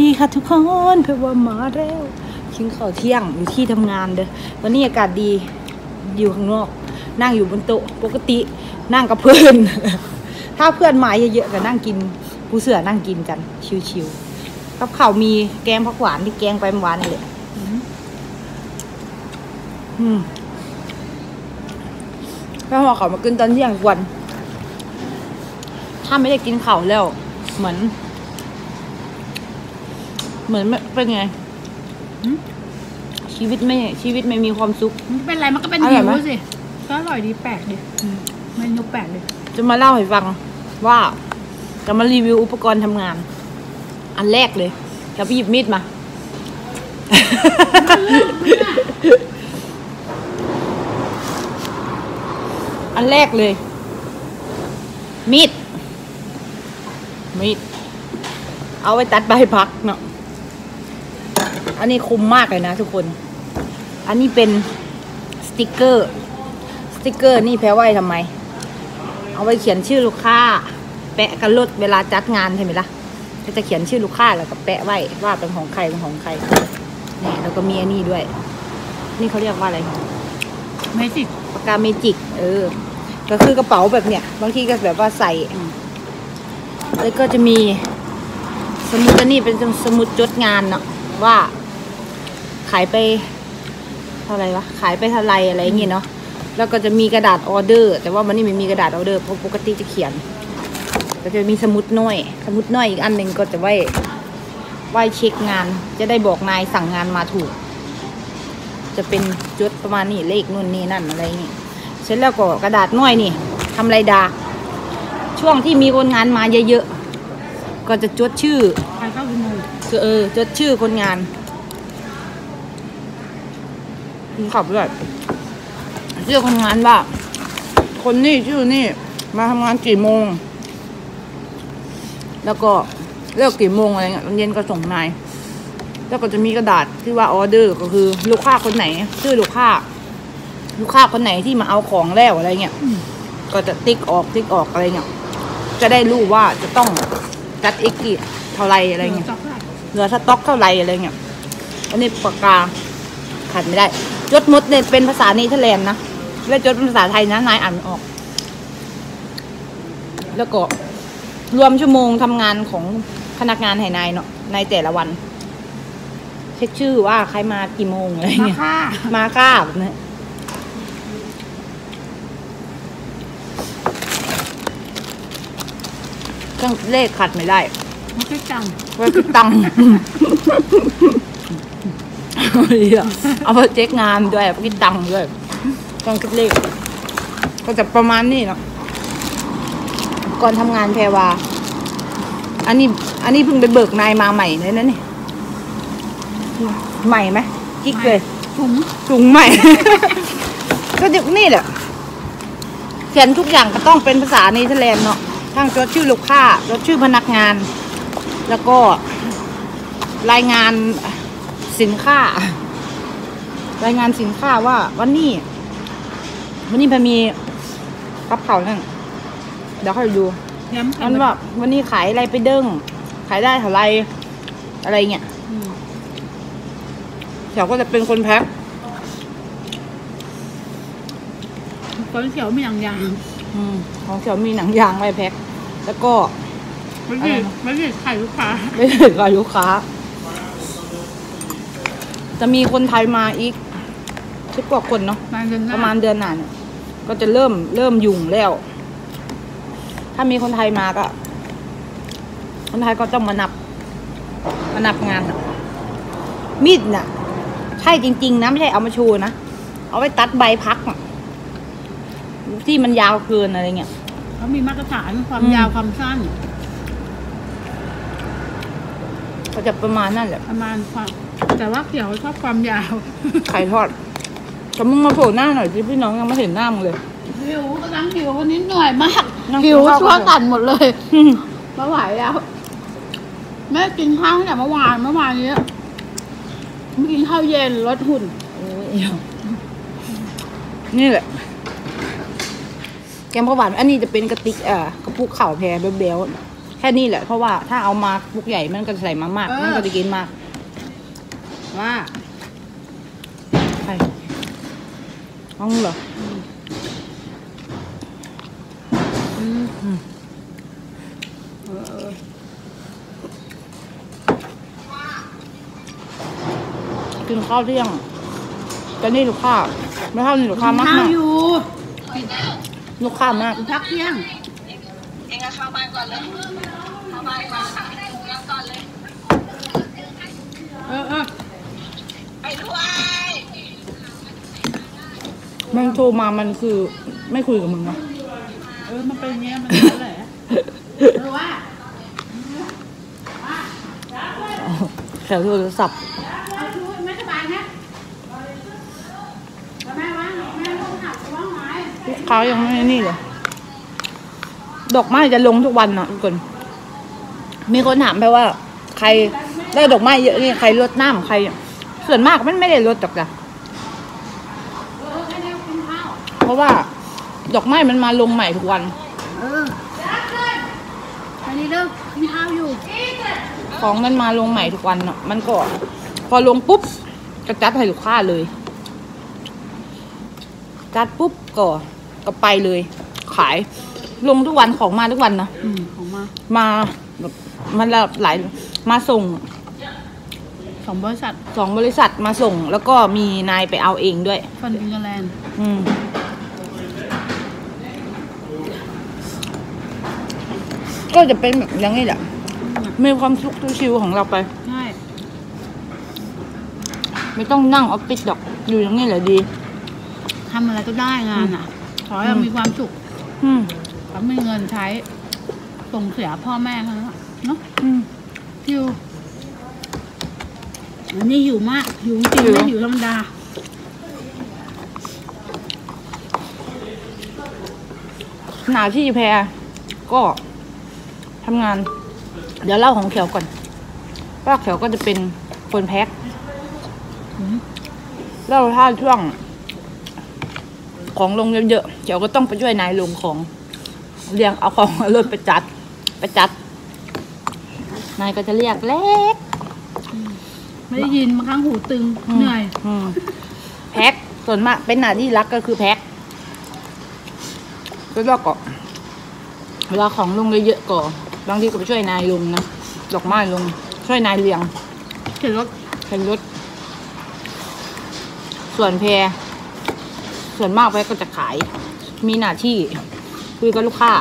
ดีค่ะทุกคนเพื่อว่ามาแล้วกินข้าวเที่ยงอยู่ที่ทำงานเด้อวันนี้อากาศดีอยู่ข้างนอก นั่งอยู่บนโต๊ะปกตินั่งกับเพื่อน ถ้าเพื่อนมาเยอะๆก็นั่งกินผู้เสือนั่งกินกัน ชิวๆกับข้าวมีแกงผักหวานที่แกงไปเมื่อวานนี่แหละอืมแล้วพอเขามากินตอนเที่ยงวัน ถ้าไม่ได้กินข้าวแล้ว เหมือน เหมือนไม่เป็นไงหืมชีวิตไม่ชีวิตไม่มีความสุขมันเป็นไรมันก็เป็นอร่หิอยไหมวสิก็อร่อยดีแปลกดิเมนูแปลกดิจะมาเล่าให้ฟังว่าจะมารีวิวอุปกรณ์ทำงาน อันแรกเลยเดี๋ยวไปหยิบมีดมาอันแรกเลย มีดมีด เอาไว้ตัดใบพักเนาะ อันนี้คุ้มมากเลยนะทุกคน อันนี้เป็นสติกเกอร์ สติกเกอร์นี่แปลว่าไว้ทำไม เอาไว้เขียนชื่อลูกค้า แปะกันรถเวลาจัดงานใช่ไหมล่ะก็จะเขียนชื่อลูกค้าแล้วก็แปะไว้ว่าเป็นของใครเป็นของใครนี่แล้วก็มีอันนี้ด้วย นี่เขาเรียกว่าอะไรไม่สิปากกาเมจิก เออ ก็คือกระเป๋าแบบเนี้ยบางทีก็แบบว่าใส่ แล้วก็จะมีสมุดอันนี้เป็นสมุดจดงานเนาะว่า ขายไปเท่าไหรวะขายไปเท่าไหรอะไรอย่างเงี้ยเนาะแล้วก็จะมีกระดาษออเดอร์ แต่ว่ามันนี่ไม่มีกระดาษออเดอร์เพราะปกติจะเขียน ก็จะมีสมุดน้อย สมุดน้อยอีกอันหนึ่งก็จะไว้ไว้เช็คงาน จะได้บอกนายสั่งงานมาถูก จะเป็นจดประมาณนี้เลขนู่นนี่นั่นอะไรอย่างงี้เสร็จแล้วก็กระดาษน้อยนี่ทำไรดา ช่วงที่มีคนงานมาเยอะๆก็จะจดชื่อใครเข้าอุโมงค์คือเออจดชื่อคนงาน คุณขับด้วยชื่อคนงานว่า คนนี่ชื่อนี่ มาทำงานกี่โมง แล้วก็เลิกกี่โมงอะไรเงี้ยตอนเย็นก็ส่งนาย แล้วก็จะมีกระดาษที่ว่าออเดอร์ก็คือ ลูกค้าคนไหน ชื่อลูกค้า ลูกค้าคนไหนที่มาเอาของแล้วอะไรเงี้ย ก็จะติ๊กออกติ๊กออกอะไรเงี้ย จะได้รู้ว่าจะต้องจัดเอกกี่เท่าไรอะไรเงี้ย เหลือสต็อกเท่าไรอะไรเงี้ย อันนี้ปากกาขาดไม่ได้ จดหมดเนี่ยเป็นภาษาเนเธอร์แลนด์นะแล้วจดเป็นภาษาไทยนะนายอ่านไม่ออก แล้วก็รวมชั่วโมงทำงานของพนักงานให้นายเนาะในแต่ละวัน เช็คชื่อว่าใครมากี่โมงอะไรมาเงี้ยค่ามาก้าแบบนี้เครื่องเลขขัดไม่ได้ไม่ใช่จังไว้คิดตังค์ เอาไปเช็คงานด้วยไปคิดตังค์ด้วยต้องคิดเลขก็จะประมาณนี้เนาะก่อนทำงานแพรวา อันนี้ อันนี้เพิ่งไปเบิกนายมาใหม่เลยนะนี่ ใหม่ไหมกิ๊กเลยถุงจุงใหม่ ก็จะนี่แหละ เขียนทุกอย่างก็ต้องเป็นภาษาเนเธอร์แลนด์เนาะ ทั้งจดชื่อลูกค้าจดชื่อพนักงาน แล้วก็รายงาน สินค้า รายงานสินค้าว่า วันนี้ วันนี้พอมีกับเขาวนั่นเดี๋ยวค่อยดูย้ำกัอันว่าวันนี้ขายอะไรไปเด้งขายได้เท่าไรอะไรเงี้ยอืมเดี๋ยวก็จะเป็นคนแพ็คคนเขียวมีอย่างอย่างอืมของเขียวมีหนังยางไว้แพ็คแล้วก็ไม่ใช่ไม่ใช่ไข่ลูกค้าไม่ถึงกับลูกค้า จะมีคนไทยมาอีกสิบกว่าคนเนาะมาเดินหน้ประมาณเดือนหน้าเนี่ยก็จะเริ่มเริ่มยุ่งแล้ว ถ้ามีคนไทยมาก็ คนไทยก็ต้องมานับ มานับงานน่ะมีดน่ะ ใช่จริง ๆ นะไม่ใช่เอามาโชว์นะ เอาไว้ตัดใบพักน่ะที่มันยาวเกินอะไรเงี้ยเขามีมาตรฐานความอืมยาวความสั้น ก็จะประมาณนั่นแหละ ประมาณความ แต่ว่าเขียวชอบความยาวไข่ทอดแต่มึงมาโผล่หน้าหน่อยสิพี่น้องยังไม่เห็นหน้ามึงเลย หิวกำลังหิววันนี้เหนื่อยมากนั่งกินหิวข้าวชั่วก่อนสั่นหมดเลยไม่ไหวแล้วแม่กินข้าวตั้งแต่เมื่อวานเมื่อวานนี้ไม่กินข้าวเย็นลดหุ่นโอ้ยนี่แหละ แกงผักหวานอันนี้จะเป็นกระติกเอ่อกระปุกข่าวแพรเบลๆค่นี้แหละเพราะว่าถ้าเอามาปุกใหญ่มันก็ใส่มามากเออ มันก็จะกินมาก ว่าใช่เอาเหรออืมเออเออกินข้าวเที่ยงแต่นี่ลูกค้าไม่เท่านี่ลูกค้ามากข้าวมากอยู่ลูกค้ามากพักเที่ยงเองก็เข้าบ้านก่อนเลยเข้าบ้านก่อนค่ะแล้วก่อนเลยเออเออ ไปด้วย มันโทรมามันคือไม่คุยกับมึงวะเออ มันเป็นอย่างเงี้ย มันนั่นแหละเออว่าแถวโทรศัพท์เอาชูไม่สบายนะแม่ว่าแม่ต้องหักว่างไหมลูกค้ายังไม่นี่เลยดอกไม้จะลงทุกวันนะทุกคน มีคนถามไปว่า ใครได้ดอกไม้เยอะนี่ใครลดน้ำใคร ส่วนมากมันไม่ได้ลดหรอกจ้ะ ราะว่า ดอกไม้มันมาลงใหม่ทุกวัน เออแค่นี้เลิกกินข้าวอยู่ ของมันมาลงใหม่ทุกวันเนาะมันก็ พอลงปุ๊บก็จัดให้ลูกค้าเลย จัดปุ๊บก็ก็ไปเลย ขาย ลงทุกวันของมาทุกวันนะอืมของมา มาแบบมันละหลายมาส่งสองบริษัทสองบริษัทมาส่ง แล้วก็มีนายไปเอาเองด้วย ฟันฟิงเกอร์แลนด์ อืม ก็จะเป็นแบบอย่างนี้แหละ มีความสุขชิวๆของเราไป ใช่ ไม่ต้องนั่งออฟฟิศดอก อยู่อย่างนี้แหละดี ทำอะไรก็ได้งานอะ ขอให้เรามีความสุขอืมเขามีเงินใช้ ส่งเสียพ่อแม่เขาแล้วเนาะอืมอยู่อันนี้อยู่มากอยู่จริงอยู่ๆไม่อยู่ธรรมดา หนาที่แพรก็ ทำงาน เดี๋ยวเล่าของเขียวก่อนป้าเขียวก็จะเป็นคนแพ็คอืมแล้วถ้าช่วง ของลงเยอะๆเขียวก็ต้องไปช่วยนายลงของเรียงเอาของรถไปจัดไปจัด นายก็จะเรียกเล็ก ไม่ได้ยินบางครั้งหูตึงอืมเหนื่อยอืมแพ็คส่วนมากเป็นหน้าที่รักก็คือแพ็คแล้วก็เวลาของลงเยอะๆก็ บางทีก็ไปช่วยนายลงนะดอกไม้ลงช่วยนายเรียงเข็นรถเป็นรถส่วนแพรส่วนมากแพรก็จะขาย มีหน้าที่คุยกับลูกค้า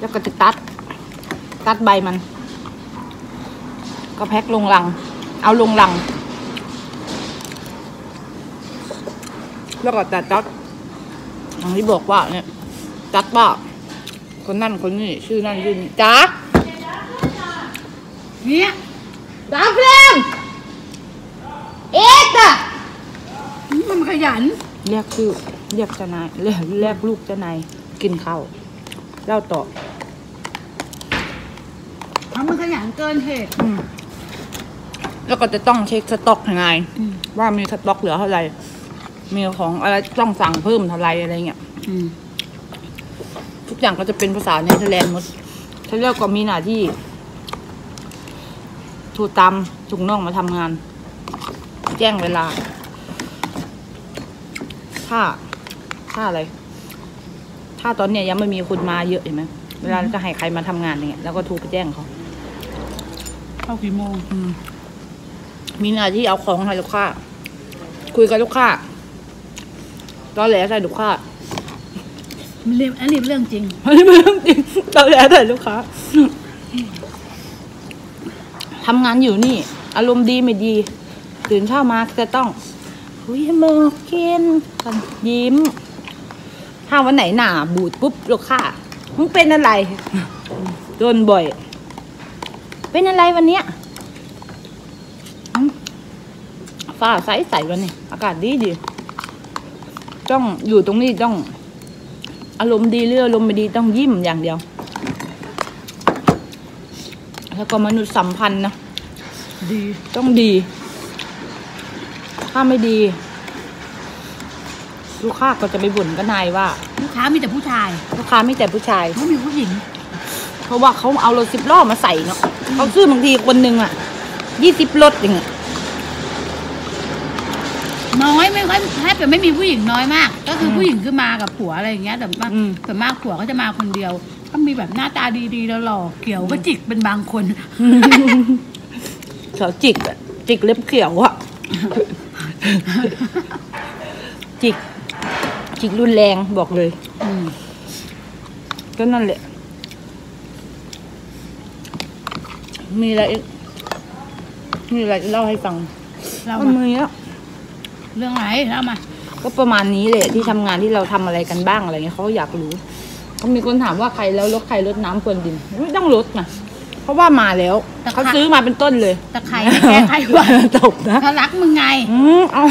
แล้วก็จะตัด ตัดใบมัน ก็แพ็คลงลัง เอาลงลัง แล้วก็ตัดตัดอย่างที่บอกว่าเนี่ยตัดว่า คนนั่นคนนี้ชื่อนั่นชื่อนี้จ้าเนี่ยจ้าเฟรมเอ็ดอะมันขยัน เรียกชื่อเรียกเจ้านายเรียกเรียกลูกเจ้านายกินข้าวเล่าต่อเพราะมันขยันเกินเหตุอืมแล้วก็จะต้องเช็คสต็อกยังไงอืมว่ามีสต็อกเหลือเท่าไหร่มีของอะไรต้องสั่งเพิ่มเท่าไหร่อะไรเงี้ย อืม ทุกอย่างก็จะเป็นภาษาเนเธอร์แลนด์หมดถ้าเรียกก็มีหน้าที่โทรตามถุงน้องมาทำงาน แจ้งเวลา ถ้า ถ้าอะไร ถ้าตอนเนี้ยยังไม่มีคนมาเยอะเห็นไหมเวลาจะให้ใครมาทำงานอย่างเงี้ยแล้วก็โทรไปแจ้งเขาเข้ากี่โมงอืมมีหน้าที่เอาของให้ลูกค้า คุยกับลูกค้าตอนแหลใส่ลูกค้ามัน เรียนอันนี้เป็นเรื่องจริงอันนี้เป็นเรื่องจริงตอนแหลใส่ลูกค้าทำงานอยู่นี่ อารมณ์ดีไม่ดี ตื่นเช้ามาจะต้องหุยมือกินกันยิ้ม ถ้าวันไหนหนาบูดปุ๊บลูกค้ามึงเป็นอะไรโดนบ่อย เป็นอะไรวันเนี้ยอืมฟ้าใสใสวันนี้ อากาศดีดี ต้องอยู่ตรงนี้ต้อง อารมณ์ดีหรืออารมณ์ไม่ดีต้องยิ้มอย่างเดียว แล้วก็มนุษยสัมพันธ์นะดีต้องดี ถ้าไม่ดี ลูกค้าก็จะไปบ่นกับนายว่า ลูกค้ามีแต่ผู้ชาย ลูกค้าไม่แต่ผู้ชาย ไม่มีผู้หญิงพราะว่าเขาเอารถสิบล้อมาใส่เนาะเขาซื้อบางทีคนหนึ่งอะยี่สิบรถอย่างเงี้ย น้อยไม่ค่อยแทบจะไม่มีผู้หญิงน้อยมาก ก็คือผู้หญิงคือมากับผัวอะไรอย่างเงี้ยแต่มากแต่มากผัวก็จะมาคนเดียว ก็มีแบบหน้าตาดีๆแล้วหล่อเกี่ยวก็จิกเป็นบางคนเขาจิกอะจิกเล็บเขียวอะจิก จิกรุนแรงบอกเลยอืมก็นั่นแหละ มีอะไรอีกมีอะไรจะเล่าให้ฟังเราก็มามีแล้ว เรื่องอะไรเล่ามา ก็ประมาณนี้แหละที่ทำงานที่เราทำอะไรกันบ้างอะไรเงี้ยเขาอยากรู้ก็มีคนถามว่าใครแล้วรถใครรถน้ำพรวนดินไม่ต้องรถนะเพราะว่ามาแล้วเขาซื้อมาเป็นต้นเลยตะไคร้แก้ไขหวัดตกนะเขารักมึงไงอืมเอา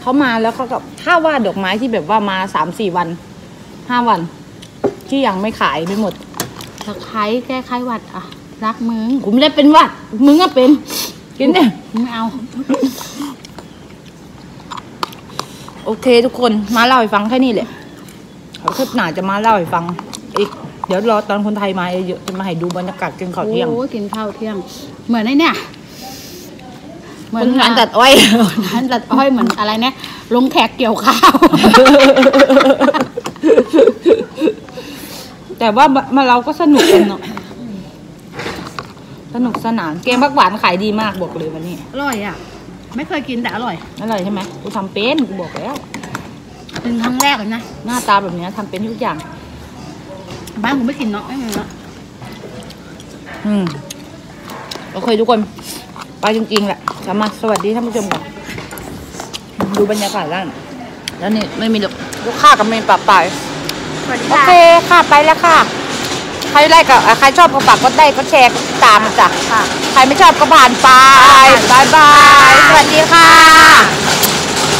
เขามาแล้วเขาก็ถ้าว่าดอกไม้ที่แบบว่ามาสามสี่วันห้าวัน ที่ยังไม่ขายไม่หมดตะไคร้แก้ไขหวัดอะรักมึงกูไม่ได้เป็นหวัด มึงก็เป็น กินเนี่ยไม่เอา โอเคทุกคนมาเล่าให้ฟังแค่นี้แหละเขาคลิปหนาจะมาเล่าให้ฟัง อีก เดี๋ยวรอตอนคนไทยมาเยอะๆจะมาให้ดูบรรยากาศกินข้าวเที่ยงโอ้กินข้าวเที่ยง เหมือนไอ้เนี่ยคนงานตัดอ้อยงานตัดอ้อยเหมือนอะไรเนี่ยลงแขกเกี่ยวข้าว แต่ว่ามาเราก็สนุกกันเนาะสนุกสนานเกมพักหวานขายดีมากบอกเลยวันนี้อร่อยอะ ไม่เคยกินแต่อร่อย อร่อยใช่ไหมกูทำเป็นกูบอกแล้ว เป็นครั้งแรกเลยนะ หน้าตาแบบเนี้ยทำเป็นทุกอย่าง บ้านผมไม่กินเนาะไม่มีเนาะอืมโอเคทุกคน ไปจริงๆแหละสามาสวัสดีท่านผู้ชมก่อนดูบรรยากาศด้านแล้วนี่ไม่มีลูกลูกค้ากับเมนปรับไปสวัสดีโอค่ะ เคค่ะไปแล้วค่ะใครไล่กับใครชอบก็ฝากก็ได้ก็แชร์ก็ตามจ้ะค่ะ ใครไม่ชอบก็ผ่านไปบายบาย สวัสดีค่ะ